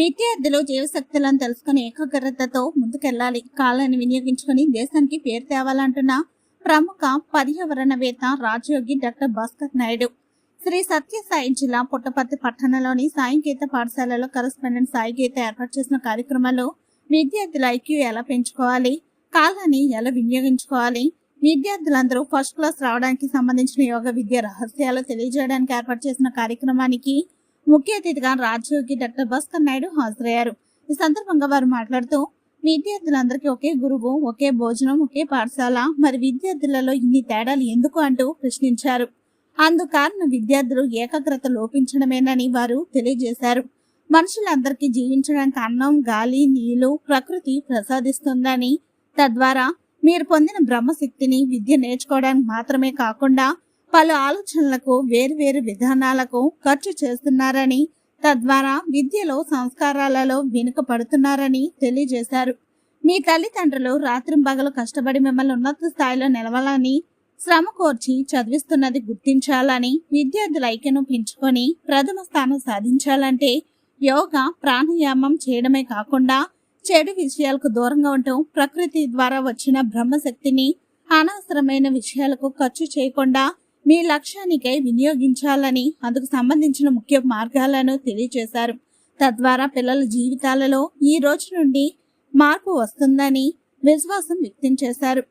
విద్యార్థులు జీవశక్తులను తెలుసుకుని ఏకాగ్రతతో ముందుకెళ్ళాలి కాలాన్ని వినియోగించుకుని దేశానికి పేరు తేవాలంటున్న ప్రముఖ పర్యావరణవేత్త రాజయోగి డాక్టర్ భాస్కర్ నాయుడు. శ్రీ సత్యసాయి జిల్లా పుట్టపర్తి పట్టణంలోని సాయిగీత పాఠశాలలో కరస్పాండెంట్ సాయిగీత ఏర్పాటు చేసిన కార్యక్రమంలో విద్యార్థుల ఐక్యూ ఎలా పెంచుకోవాలి? కాలాన్ని ఎలా వినియోగించుకోవాలి? విద్యార్థులందరూ ఫస్ట్ క్లాస్ రావడానికి సంబంధించిన యోగ విద్య రహస్యాలు తెలియజేయడానికి ఏర్పాటు చేసిన కార్యక్రమానికి ముఖ్య అతిథిగా రాజయోగి డాక్టర్ భాస్కర్ నాయుడు హాజరయ్యారు. ఈ సందర్భంగా వారు మాట్లాడుతూ విద్యార్థులందరికీ ఒకే గురువు ఒకే భోజనం ఒకే పాఠశాల మరి విద్యార్థులలో ఇన్ని తేడాలు ఎందుకు అంటూ ప్రశ్నించారు. అందుకారణం విద్యార్థులు ఏకాగ్రత లోపించడమేనని వారు తెలియజేశారు. మనుషులందరికీ జీవించడానికి అన్నం గాలి నీళ్ళు ప్రకృతి ప్రసాదిస్తుందని తద్వారా మీరు పొందిన బ్రహ్మశక్తిని విద్య నేర్చుకోవడానికి మాత్రమే కాకుండా పలు ఆలోచనలకు వేర్వేరు విధానాలకు ఖర్చు చేస్తున్నారని తద్వారా విద్యలో సంస్కారాలలో వెనుకపడుతున్నారని తెలియజేశారు. మీ తల్లిదండ్రులు రాత్రింబగలు కష్టపడి మిమ్మల్ని ఉన్నత స్థాయిలో నిలవాలని శ్రమ కోర్చి చదివిస్తున్నది గుర్తించాలని విద్యార్థుల ఐక్యను పెంచుకొని ప్రథమ స్థానం సాధించాలంటే యోగా ప్రాణాయామం చేయడమే కాకుండా చెడు విషయాలకు దూరంగా ఉంటూ ప్రకృతి ద్వారా వచ్చిన బ్రహ్మశక్తిని అనవసరమైన విషయాలకు ఖర్చు చేయకుండా మీ లక్ష్యానికై వినియోగించాలని అందుకు సంబంధించిన ముఖ్య మార్గాలను తెలియజేశారు. తద్వారా పిల్లల జీవితాలలో ఈ రోజు నుండి మార్పు వస్తుందని విశ్వాసం వ్యక్తం చేశారు.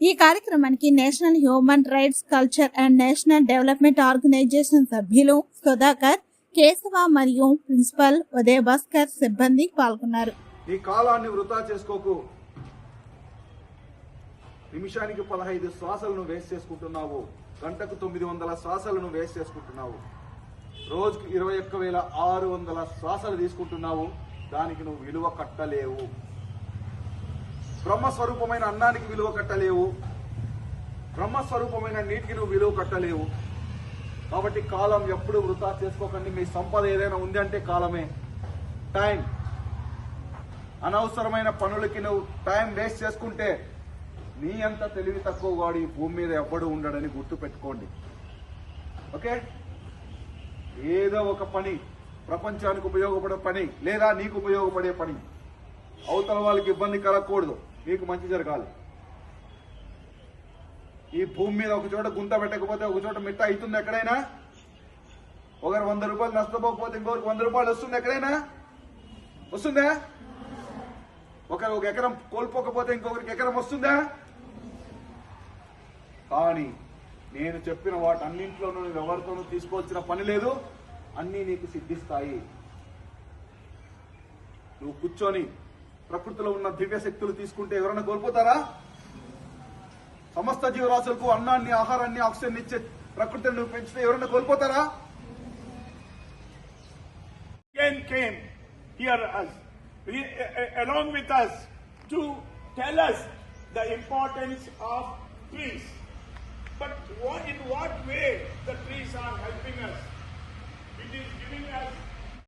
ఈ కార్యక్రమానికి national human rights culture and national development organisation సభ్యులు సుధాకర్ కేశవ మరియు ప్రిన్సిపల్ ఉదయ భాస్కర్ సిబ్బంది పాల్గొన్నారు. ఈ కాలాన్ని వృధా చేసుకోకు. నిమిషానికి పదహైదు శ్వాసలను వేస్ట్ చేసుకుంటున్నావు. గంటకు తొమ్మిది వందల శ్వాసలను వేస్ట్ చేసుకుంటున్నావు. రోజుకి ఇరవై ఒక్క వేల ఆరు వందల శ్వాసలు తీసుకుంటున్నావు. దానికి నువ్వు విలువ కట్టలేవు. బ్రహ్మస్వరూపమైన అన్నానికి విలువ కట్టలేవు. బ్రహ్మస్వరూపమైన నీటికి నువ్వు విలువ కట్టలేవు. కాబట్టి కాలం ఎప్పుడు వృధా చేసుకోకండి. మీ సంపద ఏదైనా ఉంది అంటే కాలమే. టైం. అనవసరమైన పనులకి నువ్వు టైం వేస్ట్ చేసుకుంటే నీ అంత తెలివి తక్కువ వాడు ఈ భూమి మీద ఎవ్వడు ఉండడని గుర్తు పెట్టుకోండి. ఓకే? ఏదో ఒక పని ప్రపంచానికి ఉపయోగపడే పని లేదా నీకు ఉపయోగపడే పని. అవతల వాళ్ళకి ఇబ్బంది కలగకూడదు. నీకు మంచి జరగాలి. ఈ భూమి మీద ఒక చోట గుంత పెట్టకపోతే ఒక చోట మిట్ట అవుతుంది ఎక్కడైనా? ఒకరు వంద రూపాయలు నష్టపోకపోతే ఇంకొకరికి వంద రూపాయలు వస్తుంది ఎక్కడైనా? వస్తుందా? ఒకరు ఒక ఎకరం కోల్పోకపోతే ఇంకొకరికి ఎకరం వస్తుందా? కానీ నేను చెప్పిన వాటన్నింటిలోనూ నువ్వు ఎవరితోనూ తీసుకోవాల్సిన పని లేదు. అన్నీ నీకు సిద్ధిస్తాయి. నువ్వు కూర్చొని ప్రకృతిలో ఉన్న దివ్య శక్తులు తీసుకుంటే ఎవరైనా కోల్పోతారా? సమస్త జీవరాశులకు అన్నాన్ని ఆహారాన్ని ఆక్సిజన్ ఇచ్చే ప్రకృతిని నువ్వు పెంచితే ఎవరైనా కోల్పోతారా? Again came here us, along with us to tell us the importance of trees.